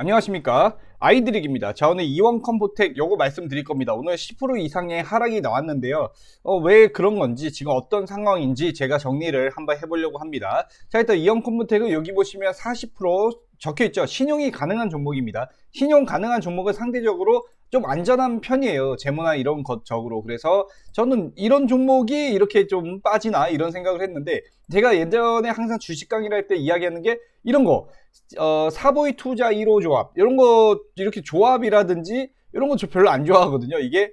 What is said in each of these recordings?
안녕하십니까? 아이드릭입니다. 자 오늘 이원 컴포텍 요거 말씀드릴 겁니다. 오늘 10% 이상의 하락이 나왔는데요. 어, 왜 그런 건지 지금 어떤 상황인지 제가 정리를 한번 해보려고 합니다. 자 일단 이원 컴포텍은 여기 보시면 40% 적혀 있죠. 신용이 가능한 종목입니다. 신용 가능한 종목은 상대적으로 좀 안전한 편이에요. 재무나 이런 것적으로. 그래서 저는 이런 종목이 이렇게 좀 빠지나 이런 생각을 했는데 제가 예전에 항상 주식 강의를 할 때 이야기하는 게 이런 거. 어, 사보이 투자 1호 조합. 이런 거 이렇게 조합이라든지 이런 거 저 별로 안 좋아하거든요. 이게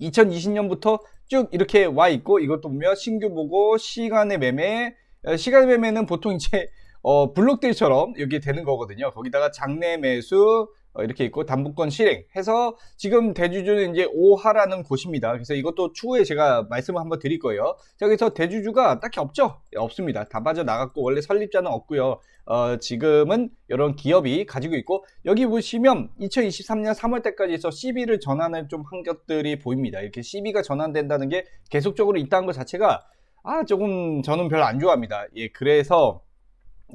2020년부터 쭉 이렇게 와 있고 이것도 보면 신규 보고 시간의 매매 어, 시간의 매매는 보통 이제 어, 블록들처럼 여기 되는 거거든요. 거기다가 장내 매수 어, 이렇게 있고 담보권 실행 해서 지금 대주주는 이제 오하라는 곳입니다. 그래서 이것도 추후에 제가 말씀을 한번 드릴 거예요. 자, 그래서 대주주가 딱히 없죠? 예, 없습니다. 다 빠져나갔고 원래 설립자는 없고요. 어, 지금은 이런 기업이 가지고 있고 여기 보시면 2023년 3월 때까지 해서 CB를 전환을 좀 한 것들이 보입니다. 이렇게 CB가 전환된다는 게 계속적으로 있다는 것 자체가 아 조금 저는 별로 안 좋아합니다. 예, 그래서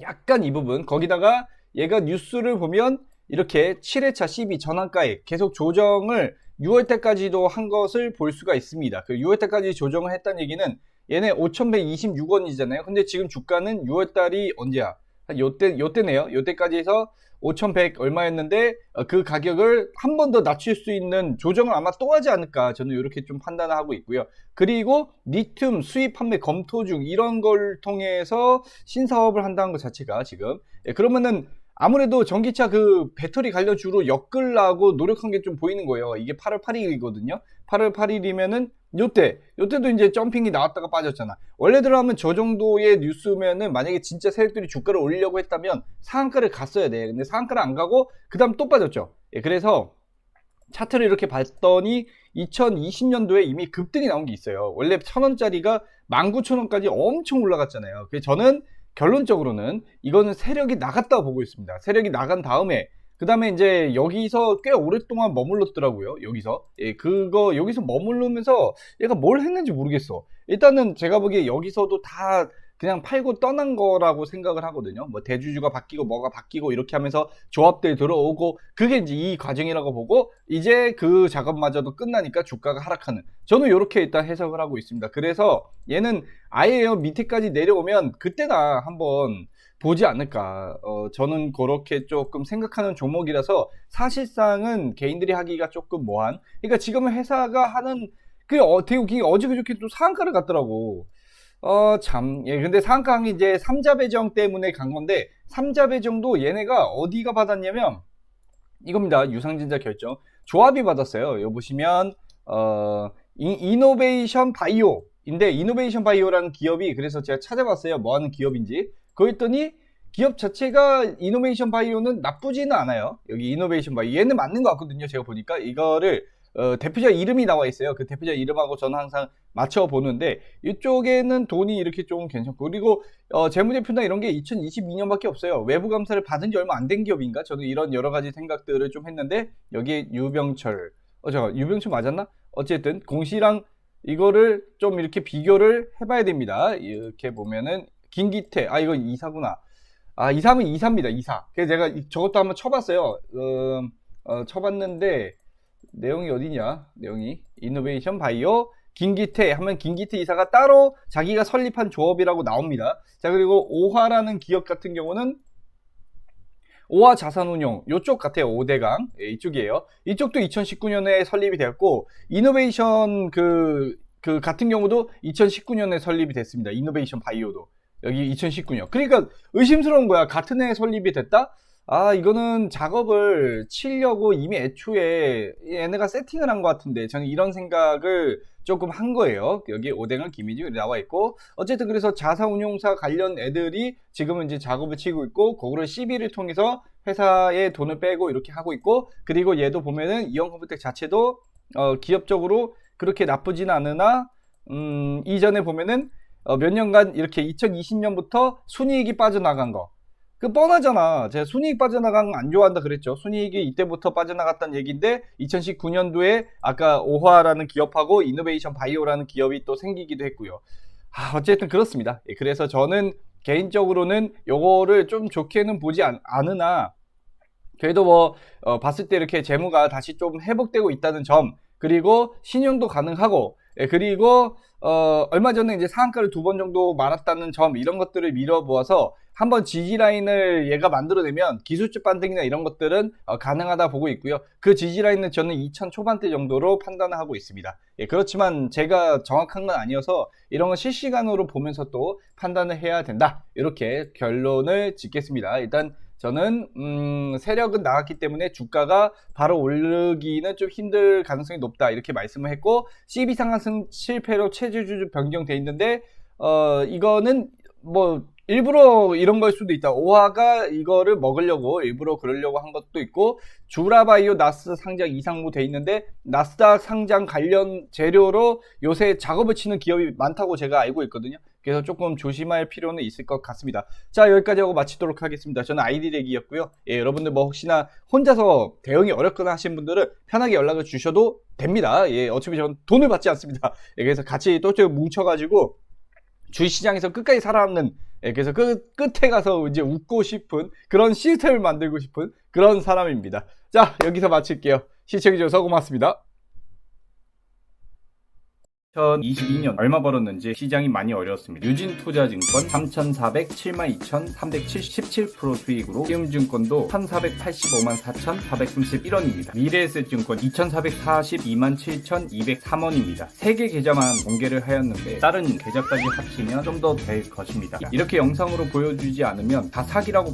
약간 이 부분 거기다가 얘가 뉴스를 보면 이렇게 7회차 12 전환가액 계속 조정을 6월 때까지도 한 것을 볼 수가 있습니다. 그 6월 때까지 조정을 했다는 얘기는 얘네 5,126원이잖아요. 근데 지금 주가는 6월 달이 언제야? 한 요때 요때네요. 요때까지 해서 5,100 얼마였는데 어, 그 가격을 한 번 더 낮출 수 있는 조정을 아마 또 하지 않을까 저는 이렇게 좀 판단을 하고 있고요. 그리고 리튬 수입 판매 검토 중 이런 걸 통해서 신사업을 한다는 것 자체가 지금 예, 그러면은 아무래도 전기차 그 배터리 관련 주로 엮으려고 노력한 게 좀 보이는 거예요. 이게 8월 8일이거든요. 8월 8일이면은 요때, 요때도 이제 점핑이 나왔다가 빠졌잖아. 원래대로 하면 저 정도의 뉴스면은 만약에 진짜 세력들이 주가를 올리려고 했다면 상한가를 갔어야 돼. 근데 상한가를 안 가고 그 다음 또 빠졌죠. 예, 그래서 차트를 이렇게 봤더니 2020년도에 이미 급등이 나온 게 있어요. 원래 1000원짜리가 19,000원까지 엄청 올라갔잖아요. 그래서 저는 결론적으로는 이거는 세력이 나갔다고 보고 있습니다. 세력이 나간 다음에 그 다음에 이제 여기서 꽤 오랫동안 머물렀더라고요. 여기서. 예, 그거 여기서 머무르면서 얘가 뭘 했는지 모르겠어. 일단은 제가 보기에 여기서도 다 그냥 팔고 떠난 거라고 생각을 하거든요. 뭐 대주주가 바뀌고 뭐가 바뀌고 이렇게 하면서 조합들 들어오고 그게 이제 이 과정이라고 보고 이제 그 작업마저도 끝나니까 주가가 하락하는. 저는 이렇게 일단 해석을 하고 있습니다. 그래서 얘는 아예 밑에까지 내려오면 그때나 한번 보지 않을까. 어, 저는 그렇게 조금 생각하는 종목이라서 사실상은 개인들이 하기가 조금 뭐한. 그러니까 지금은 회사가 하는 그 어, 되게 어저그저께 또 상한가를 갔더라고. 어, 참. 예, 근데 상한가항이 이제 삼자 배정 때문에 간 건데, 삼자 배정도 얘네가 어디가 받았냐면, 이겁니다. 유상진자 결정. 조합이 받았어요. 여기 보시면, 어, 이, 노베이션 바이오 인데, 이노베이션 바이오라는 기업이, 그래서 제가 찾아봤어요. 뭐 하는 기업인지. 그랬더니, 기업 자체가 이노베이션 바이오는 나쁘지는 않아요. 여기 이노베이션 바이오. 얘는 맞는 것 같거든요. 제가 보니까. 이거를, 어, 대표자 이름이 나와 있어요. 그 대표자 이름하고 저는 항상 맞춰 보는데 이쪽에는 돈이 이렇게 좀 괜찮고 그리고 어, 재무제표나 이런 게 2022년밖에 없어요. 외부 감사를 받은 지 얼마 안 된 기업인가? 저는 이런 여러 가지 생각들을 좀 했는데 여기에 유병철 어 잠깐 유병철 맞았나? 어쨌든 공시랑 이거를 좀 이렇게 비교를 해봐야 됩니다. 이렇게 보면은 김기태 아 이거 이사구나. 아 이사면 이사입니다. 이사. 그래서 제가 저것도 한번 쳐봤어요. 어, 어, 쳐봤는데 내용이 어디냐? 내용이 이노베이션 바이오 김기태 하면 김기태 이사가 따로 자기가 설립한 조업이라고 나옵니다. 자 그리고 오화라는 기업 같은 경우는 오화 자산운용 이쪽 같아요. 5대강 예, 이쪽이에요. 이쪽도 2019년에 설립이 되었고 이노베이션 그, 그 같은 경우도 2019년에 설립이 됐습니다. 이노베이션 바이오도 여기 2019년. 그러니까 의심스러운 거야. 같은 해에 설립이 됐다? 아, 이거는 작업을 치려고 이미 애초에 얘네가 세팅을 한 것 같은데, 저는 이런 생각을 조금 한 거예요. 여기 오뎅은 김희주 나와 있고, 어쨌든 그래서 자사운용사 관련 애들이 지금은 이제 작업을 치고 있고, 그거를 CB를 통해서 회사에 돈을 빼고 이렇게 하고 있고, 그리고 얘도 보면은 이영컴퓨텍 자체도 어, 기업적으로 그렇게 나쁘진 않으나, 음, 이전에 보면은 어, 몇 년간 이렇게 2020년부터 순이익이 빠져나간 거, 그 뻔하잖아. 제가 순이익 빠져나간 거 안 좋아한다 그랬죠. 순이익이 이때부터 빠져나갔다는 얘기인데 2019년도에 아까 오화라는 기업하고 이노베이션 바이오라는 기업이 또 생기기도 했고요. 아, 어쨌든 그렇습니다. 예, 그래서 저는 개인적으로는 요거를 좀 좋게는 보지 않, 않으나 그래도 뭐 어, 봤을 때 이렇게 재무가 다시 좀 회복되고 있다는 점 그리고 신용도 가능하고 예, 그리고 어, 얼마 전에 이제 상한가를 두 번 정도 말았다는 점 이런 것들을 밀어보아서 한번 지지 라인을 얘가 만들어내면 기술적 반등이나 이런 것들은 어, 가능하다 보고 있고요. 그 지지 라인은 저는 2천 초반대 정도로 판단을 하고 있습니다. 예, 그렇지만 제가 정확한 건 아니어서 이런 건 실시간으로 보면서 또 판단을 해야 된다. 이렇게 결론을 짓겠습니다. 일단 저는 음, 세력은 나갔기 때문에 주가가 바로 오르기는 좀 힘들 가능성이 높다 이렇게 말씀을 했고 CB 상한승 실패로 체주주 변경돼 있는데 어 이거는 뭐 일부러 이런 걸 수도 있다. 오하가 이거를 먹으려고 일부러 그러려고 한 것도 있고 주라바이오 나스 상장 이상무 돼 있는데 나스닥 상장 관련 재료로 요새 작업을 치는 기업이 많다고 제가 알고 있거든요. 그래서 조금 조심할 필요는 있을 것 같습니다. 자 여기까지 하고 마치도록 하겠습니다. 저는 아이디렉이었고요. 예, 여러분들 뭐 혹시나 혼자서 대응이 어렵거나 하신 분들은 편하게 연락을 주셔도 됩니다. 예, 어차피 저는 돈을 받지 않습니다. 예, 그래서 같이 또 뭉쳐가지고 주식시장에서 끝까지 살아남는 예, 그래서 끝, 끝에 가서 이제 웃고 싶은 그런 시스템을 만들고 싶은 그런 사람입니다. 자, 여기서 마칠게요. 시청해주셔서 고맙습니다. 2022년 얼마 벌었는지 시장이 많이 어려웠습니다. 유진투자증권 3,407만 2,377% 수익으로 키움증권도 1,485만 4,431원입니다. 미래에셋증권 2,442만 7,203원입니다. 3개 계좌만 공개를 하였는데 다른 계좌까지 합치면 좀 더 될 것입니다. 이렇게 영상으로 보여주지 않으면 다 사기라고